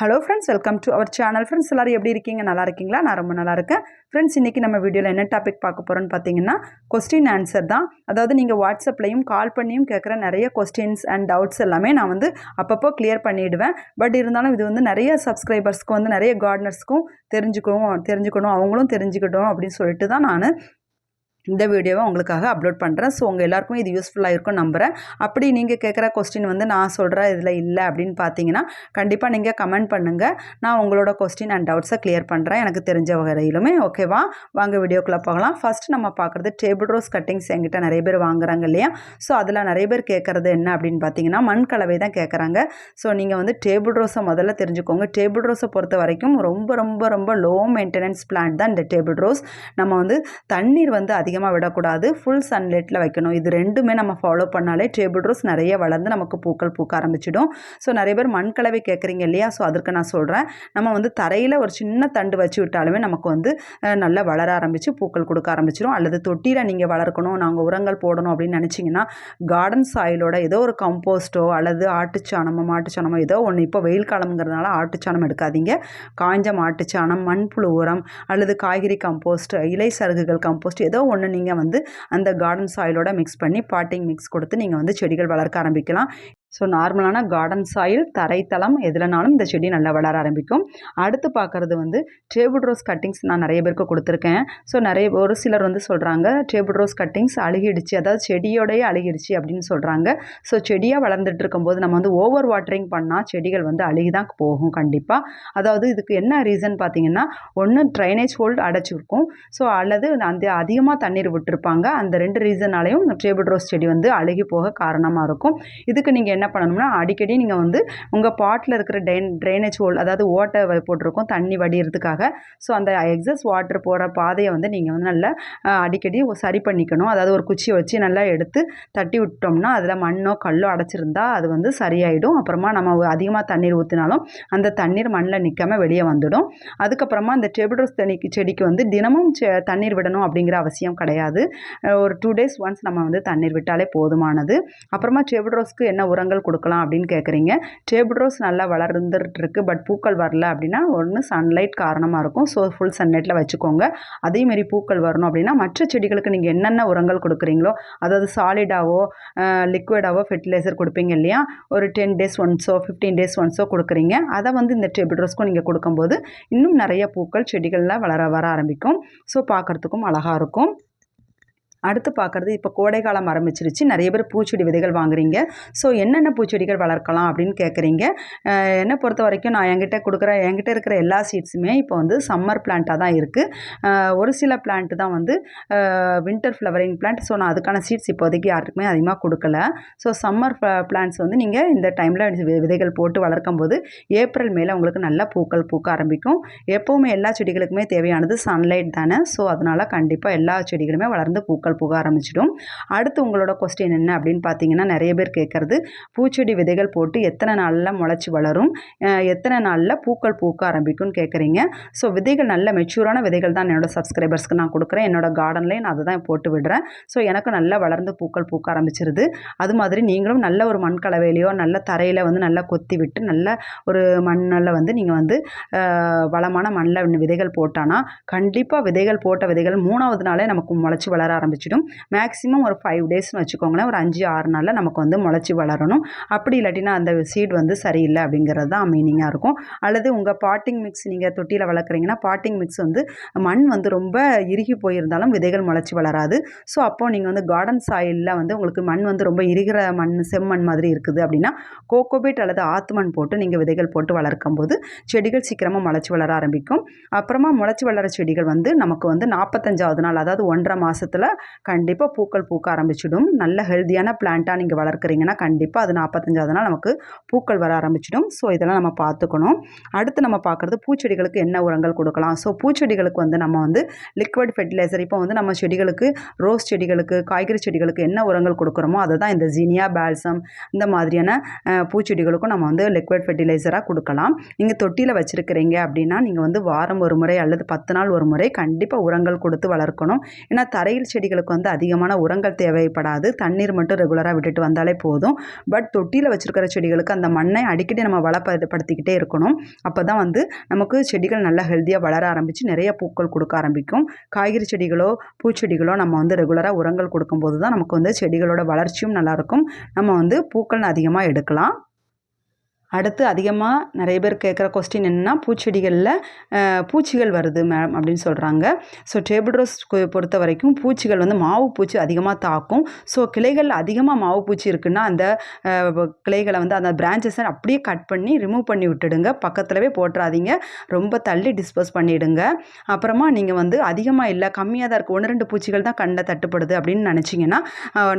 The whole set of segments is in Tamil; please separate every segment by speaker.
Speaker 1: hello friends welcome to our channel friends எல்லோரும் எப்படி இருக்கீங்க நல்லா இருக்கீங்களா நான் ரொம்ப நல்லா இருக்கேன் ஃப்ரெண்ட்ஸ் இன்றைக்கி நம்ம வீடியோவில் என்ன டாபிக் பார்க்க போகிறோன்னு பார்த்தீங்கன்னா கொஸ்டின் ஆன்சர் தான் அதாவது நீங்கள் வாட்ஸ்அப்லையும் கால் பண்ணியும் கேட்குற நிறைய கொஸ்டின்ஸ் அண்ட் டவுட்ஸ் எல்லாமே நான் வந்து அப்பப்போ கிளியர் பண்ணிவிடுவேன் பட் இருந்தாலும் இது வந்து நிறைய சப்ஸ்கிரைபர்ஸ்க்கும் வந்து நிறைய கார்டனர்ஸ்க்கும் தெரிஞ்சுக்கணும் தெரிஞ்சுக்கணும் அவங்களும் தெரிஞ்சுக்கிட்டோம் அப்படின்னு சொல்லிட்டு தான் நான் இந்த வீடியோவை உங்களுக்காக அப்லோட் பண்ணுறேன் ஸோ உங்கள் எல்லாருக்கும் இது யூஸ்ஃபுல்லாக இருக்கும் நம்புகிறேன் அப்படி நீங்கள் கேட்குற கொஸ்டின் வந்து நான் சொல்கிற இதில் இல்லை அப்படின்னு பார்த்தீங்கன்னா கண்டிப்பாக நீங்கள் கமெண்ட் பண்ணுங்கள் நான் உங்களோட கொஸ்டின் அண்ட் டவுட்ஸை கிளியர் பண்ணுறேன் எனக்கு தெரிஞ்ச வகையிலுமே ஓகேவா வாங்க வீடியோக்குள்ளே போகலாம் ஃபஸ்ட் நம்ம பார்க்குறது டேபிள் ரோஸ் கட்டிங்ஸ் எங்கிட்ட நிறைய பேர் வாங்குறாங்க இல்லையா ஸோ அதில் நிறைய பேர் கேட்குறது என்ன அப்படின்னு பார்த்தீங்கன்னா மண் கலவை தான் கேட்குறாங்க ஸோ நீங்கள் வந்து டேபிள் ரோஸை முதல்ல தெரிஞ்சுக்கோங்க டேபிள் ரோஸை பொறுத்த வரைக்கும் ரொம்ப ரொம்ப ரொம்ப லோ மெயின்டெனன்ஸ் பிளான்ட் தான் இந்த டேபிள் ரோஸ் நம்ம வந்து தண்ணீர் வந்து அதிகம் அதிகமாக விடக்கூடாது ஃபுல் சன்லைட்டில் வைக்கணும் இது ரெண்டுமே நம்ம ஃபாலோ பண்ணாலே டேபிள் ரோஸ் நிறைய வளர்ந்து நமக்கு பூக்கள் பூக்க ஆரம்பிச்சிடும் ஸோ நிறைய பேர் மண் கலவை கேட்குறீங்க இல்லையா ஸோ அதற்கு நான் சொல்கிறேன் நம்ம வந்து தரையில் ஒரு சின்ன தண்டு வச்சு விட்டாலுமே நமக்கு வந்து நல்லா வளர ஆரம்பித்து பூக்கள் கொடுக்க ஆரம்பிச்சிடும் அல்லது தொட்டியில் நீங்கள் வளர்க்கணும் நாங்கள் உரங்கள் போடணும் அப்படின்னு நினச்சிங்கன்னா கார்டன் சாயிலோட ஏதோ ஒரு கம்போஸ்ட்டோ அல்லது ஆட்டுச்சாணமோ மாட்டுச்சாணமோ ஏதோ ஒன்று இப்போ வெயில் காலம்ங்கிறதுனால ஆட்டுச்சாணம் எடுக்காதீங்க காய்ஞ்ச மாட்டுச்சாணம் மண்புழு உரம் அல்லது காய்கறி கம்போஸ்ட் இலை சருகுகள் கம்போஸ்ட் ஏதோ ஒன்று மண்ணு நீங்கள் வந்து அந்த கார்டன் சாயிலோட மிக்ஸ் பண்ணி பாட்டிங் மிக்ஸ் கொடுத்து நீங்கள் வந்து செடிகள் வளர்க்க ஆரம்பிக்கலாம் ஸோ நார்மலான கார்டன் சாயில் தரைத்தளம் எதுலனாலும் இந்த செடி நல்லா வளர ஆரம்பிக்கும் அடுத்து பார்க்குறது வந்து டேபிள் ரோஸ் கட்டிங்ஸ் நான் நிறைய பேருக்கு கொடுத்துருக்கேன் ஸோ நிறைய ஒரு சிலர் வந்து சொல்கிறாங்க டேபிள் ரோஸ் கட்டிங்ஸ் அழுகிடுச்சு அதாவது செடியோடையே அழுகிடுச்சு அப்படின்னு சொல்கிறாங்க ஸோ செடியாக வளர்ந்துட்டு இருக்கும்போது நம்ம வந்து ஓவர் வாட்டரிங் பண்ணால் செடிகள் வந்து அழுகி தான் போகும் கண்டிப்பாக அதாவது இதுக்கு என்ன ரீசன் பார்த்தீங்கன்னா ஒன்று ட்ரைனேஜ் ஹோல்டு அடைச்சிருக்கும் ஸோ அல்லது அந்த அதிகமாக தண்ணீர் விட்டுருப்பாங்க அந்த ரெண்டு ரீசனாலையும் டேபிள் ரோஸ் செடி வந்து அழுகி போக காரணமாக இருக்கும் இதுக்கு நீங்கள் என்ன பண்ணணும்னா அடிக்கடி நீங்கள் வந்து உங்கள் பாட்டில் இருக்கிற ட்ரைன் ட்ரைனேஜ் ஹோல் அதாவது ஓட்டை போட்டிருக்கோம் தண்ணி வடிகிறதுக்காக ஸோ அந்த எக்ஸஸ் வாட்டர் போகிற பாதையை வந்து நீங்கள் வந்து நல்லா அடிக்கடி சரி பண்ணிக்கணும் அதாவது ஒரு குச்சி வச்சு நல்லா எடுத்து தட்டி விட்டோம்னா அதில் மண்ணோ கல்லோ அடைச்சிருந்தா அது வந்து சரியாயிடும் அப்புறமா நம்ம அதிகமாக தண்ணீர் ஊற்றினாலும் அந்த தண்ணீர் மண்ணில் நிற்காமல் வெளியே வந்துடும் அதுக்கப்புறமா அந்த டேபிள் ரோஸ் தண்ணிக்கு செடிக்கு வந்து தினமும் தண்ணீர் விடணும் அப்படிங்கிற அவசியம் கிடையாது ஒரு டூ டேஸ் ஒன்ஸ் நம்ம வந்து தண்ணீர் விட்டாலே போதுமானது அப்புறமா டேபிள் ரோஸ்க்கு என்ன உரம் உரங்கள் கொடுக்கலாம் அப்படின்னு கேட்குறீங்க டேபிள் ரோஸ் நல்லா வளர்ந்துட்டு இருக்கு பட் பூக்கள் வரல அப்படின்னா ஒன்று சன்லைட் காரணமாக இருக்கும் ஸோ ஃபுல் சன்லைட்டில் வச்சுக்கோங்க அதேமாரி பூக்கள் வரணும் அப்படின்னா மற்ற செடிகளுக்கு நீங்கள் என்னென்ன உரங்கள் கொடுக்குறீங்களோ அதாவது சாலிடாவோ லிக்விடாவோ ஃபெர்டிலைசர் கொடுப்பீங்க இல்லையா ஒரு டென் டேஸ் ஒன்ஸோ ஃபிஃப்டீன் டேஸ் ஒன்ஸோ கொடுக்குறீங்க அதை வந்து இந்த டேபிள் ரோஸ்க்கும் நீங்கள் கொடுக்கும்போது இன்னும் நிறைய பூக்கள் செடிகள்லாம் வளர வர ஆரம்பிக்கும் ஸோ பார்க்குறதுக்கும் அழகாக இருக்கும் அடுத்து பார்க்குறது இப்போ கோடை காலம் ஆரம்பிச்சிருச்சு நிறைய பேர் பூச்செடி விதைகள் வாங்குறீங்க ஸோ என்னென்ன பூச்செடிகள் வளர்க்கலாம் அப்படின்னு கேட்குறீங்க என்னை பொறுத்த வரைக்கும் நான் என்கிட்ட கொடுக்குற என்கிட்ட இருக்கிற எல்லா சீட்ஸுமே இப்போ வந்து சம்மர் பிளான்ட்டாக தான் இருக்குது ஒரு சில பிளான்ட்டு தான் வந்து வின்டர் ஃப்ளவரிங் பிளான்ட் ஸோ நான் அதுக்கான சீட்ஸ் இப்போதைக்கு யாருக்குமே அதிகமாக கொடுக்கல ஸோ சம்மர் பிளான்ட்ஸ் வந்து நீங்கள் இந்த டைமில் விதைகள் போட்டு வளர்க்கும் போது ஏப்ரல் மேலே உங்களுக்கு நல்லா பூக்கள் பூக்க ஆரம்பிக்கும் எப்போவுமே எல்லா செடிகளுக்குமே தேவையானது சன்லைட் தானே ஸோ அதனால் கண்டிப்பாக எல்லா செடிகளுமே வளர்ந்து பூக்கள் மக்கள் புக ஆரம்பிச்சிடும் அடுத்து உங்களோட கொஸ்டின் என்ன அப்படின்னு பார்த்தீங்கன்னா நிறைய பேர் கேட்குறது பூச்செடி விதைகள் போட்டு எத்தனை நாளில் முளைச்சி வளரும் எத்தனை நாளில் பூக்கள் பூக்க ஆரம்பிக்கும்னு கேட்குறீங்க ஸோ விதைகள் நல்ல மெச்சூரான விதைகள் தான் என்னோடய சப்ஸ்கிரைபர்ஸ்க்கு நான் கொடுக்குறேன் என்னோடய கார்டன்லேயே நான் அதை தான் போட்டு விடுறேன் ஸோ எனக்கு நல்லா வளர்ந்து பூக்கள் பூக்க ஆரம்பிச்சிருது அது மாதிரி நீங்களும் நல்ல ஒரு மண் கலவையிலையோ நல்ல தரையில் வந்து நல்லா கொத்தி விட்டு நல்ல ஒரு மண்ணில் வந்து நீங்கள் வந்து வளமான மண்ணில் விதைகள் போட்டானா கண்டிப்பாக விதைகள் போட்ட விதைகள் மூணாவது நாளே நமக்கு முளைச்சி வளர ஆரம்பிச்சு வந்துச்சிடும் மேக்ஸிமம் ஒரு ஃபைவ் டேஸ்னு வச்சுக்கோங்களேன் ஒரு அஞ்சு ஆறு நாளில் நமக்கு வந்து முளைச்சி வளரணும் அப்படி இல்லாட்டினா அந்த சீட் வந்து சரியில்லை அப்படிங்கிறது தான் மீனிங்காக இருக்கும் அல்லது உங்கள் பாட்டிங் மிக்ஸ் நீங்கள் தொட்டியில் வளர்க்குறீங்கன்னா பாட்டிங் மிக்ஸ் வந்து மண் வந்து ரொம்ப இறுகி போயிருந்தாலும் விதைகள் முளைச்சி வளராது ஸோ அப்போது நீங்கள் வந்து கார்டன் சாயிலில் வந்து உங்களுக்கு மண் வந்து ரொம்ப இறுகிற மண் செம்மண் மாதிரி இருக்குது அப்படின்னா கோகோபேட் அல்லது மண் போட்டு நீங்கள் விதைகள் போட்டு வளர்க்கும் போது செடிகள் சீக்கிரமாக முளைச்சி வளர ஆரம்பிக்கும் அப்புறமா முளைச்சி வளர செடிகள் வந்து நமக்கு வந்து நாற்பத்தஞ்சாவது நாள் அதாவது ஒன்றரை மாதத்தில் கண்டிப்பாக பூக்கள் பூக்க ஆரம்பிச்சிடும் நல்ல ஹெல்த்தியான பிளான்ட்டாக நீங்கள் வளர்க்குறீங்கன்னா கண்டிப்பாக அது நாற்பத்தஞ்சாவது நாள் நமக்கு பூக்கள் வர ஆரம்பிச்சிடும் ஸோ இதெல்லாம் நம்ம பார்த்துக்கணும் அடுத்து நம்ம பார்க்குறது பூச்செடிகளுக்கு என்ன உரங்கள் கொடுக்கலாம் ஸோ பூச்செடிகளுக்கு வந்து நம்ம வந்து லிக்விட் ஃபெர்டிலைசர் இப்போ வந்து நம்ம செடிகளுக்கு ரோஸ் செடிகளுக்கு காய்கறி செடிகளுக்கு என்ன உரங்கள் கொடுக்குறோமோ அதை தான் இந்த ஜீனியா பேல்சம் இந்த மாதிரியான பூச்செடிகளுக்கும் நம்ம வந்து லிக்விட் ஃபெர்டிலைசராக கொடுக்கலாம் நீங்கள் தொட்டியில் வச்சுருக்கிறீங்க அப்படின்னா நீங்கள் வந்து வாரம் ஒரு முறை அல்லது பத்து நாள் ஒரு முறை கண்டிப்பாக உரங்கள் கொடுத்து வளர்க்கணும் ஏன்னா தரையில் செடிகள் செடிகளுக்கு வந்து அதிகமான உரங்கள் தேவைப்படாது தண்ணீர் மட்டும் ரெகுலராக விட்டுட்டு வந்தாலே போதும் பட் தொட்டியில் வச்சுருக்கிற செடிகளுக்கு அந்த மண்ணை அடிக்கடி நம்ம வளப்படுத்திக்கிட்டே இருக்கணும் அப்போ தான் வந்து நமக்கு செடிகள் நல்லா ஹெல்த்தியாக வளர ஆரம்பித்து நிறைய பூக்கள் கொடுக்க ஆரம்பிக்கும் காய்கறி செடிகளோ பூச்செடிகளோ நம்ம வந்து ரெகுலராக உரங்கள் கொடுக்கும்போது தான் நமக்கு வந்து செடிகளோட வளர்ச்சியும் நல்லாயிருக்கும் நம்ம வந்து பூக்கள் அதிகமாக எடுக்கலாம் அடுத்து அதிகமாக நிறைய பேர் கேட்குற கொஸ்டின் என்னென்னா பூச்செடிகளில் பூச்சிகள் வருது மேம் அப்படின்னு சொல்கிறாங்க ஸோ டேபிள் ரோஸ் பொறுத்த வரைக்கும் பூச்சிகள் வந்து மாவு பூச்சி அதிகமாக தாக்கும் ஸோ கிளைகளில் அதிகமாக மாவு பூச்சி இருக்குன்னா அந்த கிளைகளை வந்து அந்த பிரான்ச்சஸை அப்படியே கட் பண்ணி ரிமூவ் பண்ணி விட்டுடுங்க பக்கத்துலவே போட்டுறாதீங்க ரொம்ப தள்ளி டிஸ்போஸ் பண்ணிவிடுங்க அப்புறமா நீங்கள் வந்து அதிகமாக இல்லை கம்மியாக தான் இருக்குது ஒன்று ரெண்டு பூச்சிகள் தான் கண்ணை தட்டுப்படுது அப்படின்னு நினச்சிங்கன்னா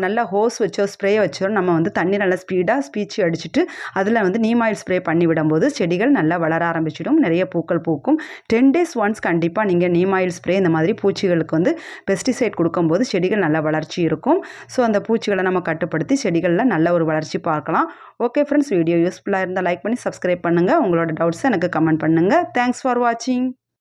Speaker 1: நல்லா ஹோஸ் வச்சோ ஸ்ப்ரே வச்சோ நம்ம வந்து தண்ணி நல்லா ஸ்பீடாக ஸ்பீச்சு அடிச்சுட்டு அதில் வந்து நீ neem ஆயில் ஸ்ப்ரே பண்ணி விடும்போது செடிகள் நல்லா வளர ஆரம்பிச்சிடும் நிறைய பூக்கள் பூக்கும் டென் டேஸ் ஒன்ஸ் கண்டிப்பாக நீங்கள் நீம் ஆயில் ஸ்ப்ரே இந்த மாதிரி பூச்சிகளுக்கு வந்து பெஸ்டிசைட் கொடுக்கும்போது செடிகள் நல்ல வளர்ச்சி இருக்கும் ஸோ அந்த பூச்சிகளை நம்ம கட்டுப்படுத்தி செடிகளில் நல்ல ஒரு வளர்ச்சி பார்க்கலாம் ஓகே ஃப்ரெண்ட்ஸ் வீடியோ யூஸ்ஃபுல்லாக இருந்தால் லைக் பண்ணி சப்ஸ்கிரைப் பண்ணுங்கள் உங்களோட டவுட்ஸ் எனக்கு கமெண்ட் பண்ணுங்கள் தேங்க்ஸ் ஃபார் வாட்சிங்